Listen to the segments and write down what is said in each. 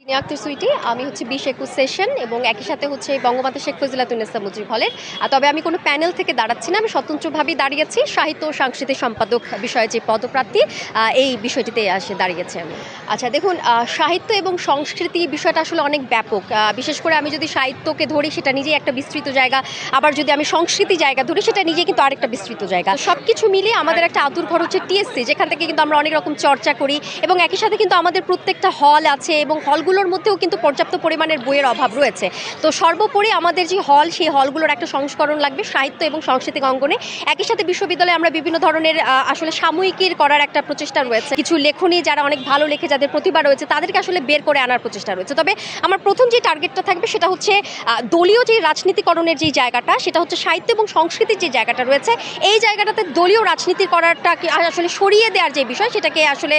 তিনি আক্তার সুইটি, আমি হচ্ছে বিশ একুশ সেশন এবং একই সাথে হচ্ছে বঙ্গমাতা শেখ ফজিলাতুন্নেসা মুজিব হলের। আর তবে আমি কোনো প্যানেল থেকে দাঁড়াচ্ছি না, আমি স্বতন্ত্রভাবেই দাঁড়িয়েছি সাহিত্য সাংস্কৃতিক সম্পাদক বিষয়ে যে পদপ্রার্থী এই বিষয়টিতে আসে দাঁড়িয়েছি আমি। আচ্ছা দেখুন সাহিত্য এবং সংস্কৃতি বিষয়টা আসলে অনেক ব্যাপক। বিশেষ করে আমি যদি সাহিত্যকে ধরি, সেটা নিজেই একটা বিস্তৃত জায়গা। আবার যদি আমি সংস্কৃতি জায়গা ধরি, সেটা নিজে কিন্তু আরেকটা বিস্তৃত জায়গা। সব কিছু মিলিয়ে আমাদের একটা আতুর ঘর হচ্ছে টিএসসি, যেখান থেকে কিন্তু আমরা অনেক রকম চর্চা করি এবং একই সাথে কিন্তু আমাদের প্রত্যেকটা হল আছে এবং হলগুলোর মধ্যেও কিন্তু পর্যাপ্ত পরিমাণের বইয়ের অভাব রয়েছে। তো সর্বোপরি আমাদের যে হল সেই হলগুলোর একটা সংস্করণ লাগবে, সাহিত্য এবং সাংস্কৃতিক অঙ্গনে। একই সাথে বিশ্ববিদ্যালয়ে আমরা বিভিন্ন ধরনের আসলে সাময়িকীর করার একটা প্রচেষ্টা রয়েছে। কিছু লেখনী যারা অনেক ভালো লেখে, যাদের প্রতিভা রয়েছে, তাদেরকে আসলে বের করে আনার প্রচেষ্টা রয়েছে। তবে আমার প্রথম যে টার্গেটটা থাকবে, সেটা হচ্ছে দলীয় যে রাজনীতিকরণের যে জায়গাটা, সেটা হচ্ছে সাহিত্য এবং সংস্কৃতির যে জায়গাটা রয়েছে, এই জায়গাটাতে দলীয় রাজনীতি করাটা কি আসলে সরিয়ে দেওয়ার যে বিষয়, সেটাকে আসলে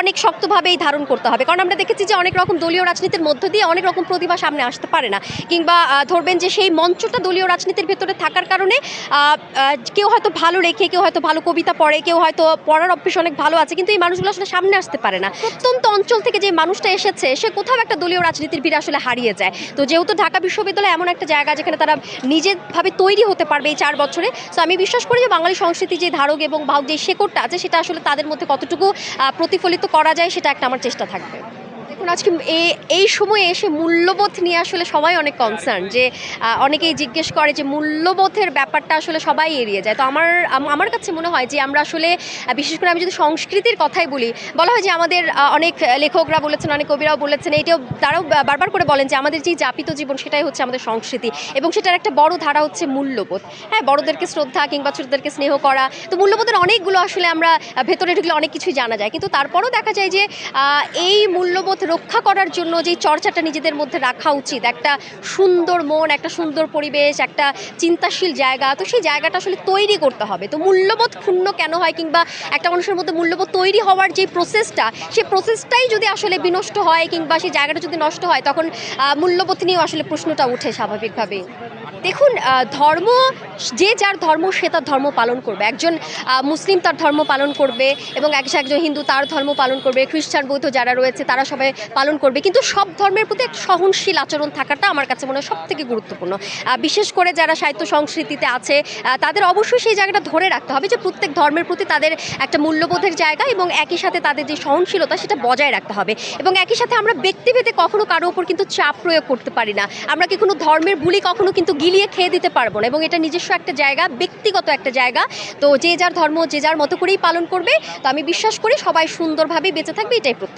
অনেক শক্তভাবেই ধারণ করতে হবে। কারণ আমরা দেখেছি যে অনেক রকম দলীয় রাজনীতির মধ্য দিয়ে অনেক রকম প্রতিভা সামনে আসতে পারে না। কিংবা ধরবেন যে সেই মঞ্চটা দলীয় রাজনীতির ভেতরে থাকার কারণে কেউ হয়তো ভালো রেখে কেউ হয়তো ভালো কবিতা পড়ে, কেউ হয়তো পড়ার অভ্যেস অনেক ভালো আছে, কিন্তু এই মানুষগুলো আসলে সামনে আসতে পারে না। প্রত্যন্ত অঞ্চল থেকে যে মানুষটা এসেছে, সে কোথাও একটা দলীয় রাজনীতির ভিড়ে আসলে হারিয়ে যায়। তো যেহেতু ঢাকা বিশ্ববিদ্যালয় এমন একটা জায়গা যেখানে তারা নিজেভাবে তৈরি হতে পারবে এই চার বছরে, তো আমি বিশ্বাস করি যে বাঙালি সংস্কৃতি যে ধারক এবং ভাগ যে শেকড়টা আছে, সেটা আসলে তাদের মধ্যে কতটুকু প্রতিফলিত করা যায়, সেটা একটা আমার চেষ্টা থাকবে। দেখুন, আজকে এই সময়ে এসে মূল্যবোধ নিয়ে আসলে সবাই অনেক কনসার্ন যে অনেকেই জিজ্ঞেস করে যে মূল্যবোধের ব্যাপারটা আসলে সবাই এড়িয়ে যায়। তো আমার আমার কাছে মনে হয় যে আমরা আসলে বিশেষ করে আমি যদি সংস্কৃতির কথাই বলি, বলা হয় যে আমাদের অনেক লেখকরা বলেছেন, অনেক কবিরাও বলেছেন, এটাও তারাও বারবার করে বলেন যে আমাদের যে যাপিত জীবন সেটাই হচ্ছে আমাদের সংস্কৃতি এবং সেটার একটা বড় ধারা হচ্ছে মূল্যবোধ। হ্যাঁ বড়দেরকে শ্রদ্ধা কিংবা ছোটদেরকে স্নেহ করা, তো মূল্যবোধের অনেকগুলো আসলে আমরা ভেতরে ঢুকলে অনেক কিছুই জানা যায়। কিন্তু তারপরও দেখা যায় যে এই মূল্যবোধ রক্ষা করার জন্য যে চর্চাটা নিজেদের মধ্যে রাখা উচিত, একটা সুন্দর মন, একটা সুন্দর পরিবেশ, একটা চিন্তাশীল জায়গা, তো সেই জায়গাটা আসলে তৈরি করতে হবে। তো মূল্যবোধ ক্ষুণ্ণ কেন হয় কিংবা একটা মানুষের মধ্যে মূল্যবোধ তৈরি হওয়ার যে প্রসেসটা সেই প্রসেসটাই যদি আসলে বিনষ্ট হয় কিংবা সেই জায়গাটা যদি নষ্ট হয়, তখন মূল্যবোধ নিয়েও আসলে প্রশ্নটা উঠে স্বাভাবিকভাবেই। দেখুন ধর্ম, যে যার ধর্ম, সে তার ধর্ম পালন করবে। একজন মুসলিম তার ধর্ম পালন করবে এবং এক একজন হিন্দু তার ধর্ম পালন করবে। খ্রিস্টান, বৌদ্ধ যারা রয়েছে, তারা সবাই পালন করবে। কিন্তু সব ধর্মের প্রতি একটা সহনশীল আচরণ থাকাটা আমার কাছে মনে হয় সব থেকে গুরুত্বপূর্ণ বিশেষ করে যারা সাহিত্য সংস্কৃতিতে আছে তাদের অবশ্যই সেই জায়গাটা ধরে রাখতে হবে যে প্রত্যেক ধর্মের প্রতি তাদের একটা মূল্যবোধের জায়গা এবং একই সাথে তাদের যে সহনশীলতা সেটা বজায় রাখতে হবে। এবং একই সাথে আমরা ব্যক্তিভেদে কখনো কারও উপর কিন্তু চাপ প্রয়োগ করতে পারি না। আমরা কি কোনো ধর্মের বুলি কখনো কিন্তু গিলিয়ে খেয়ে দিতে পারব না এবং এটা নিজস্ব একটা জায়গা, ব্যক্তিগত একটা জায়গা। তো যে যার ধর্ম, যে যার মতো করেই পালন করবে, তো আমি বিশ্বাস করি সবাই সুন্দরভাবেই বেঁচে থাকবে, এটাই প্রত্যাশা।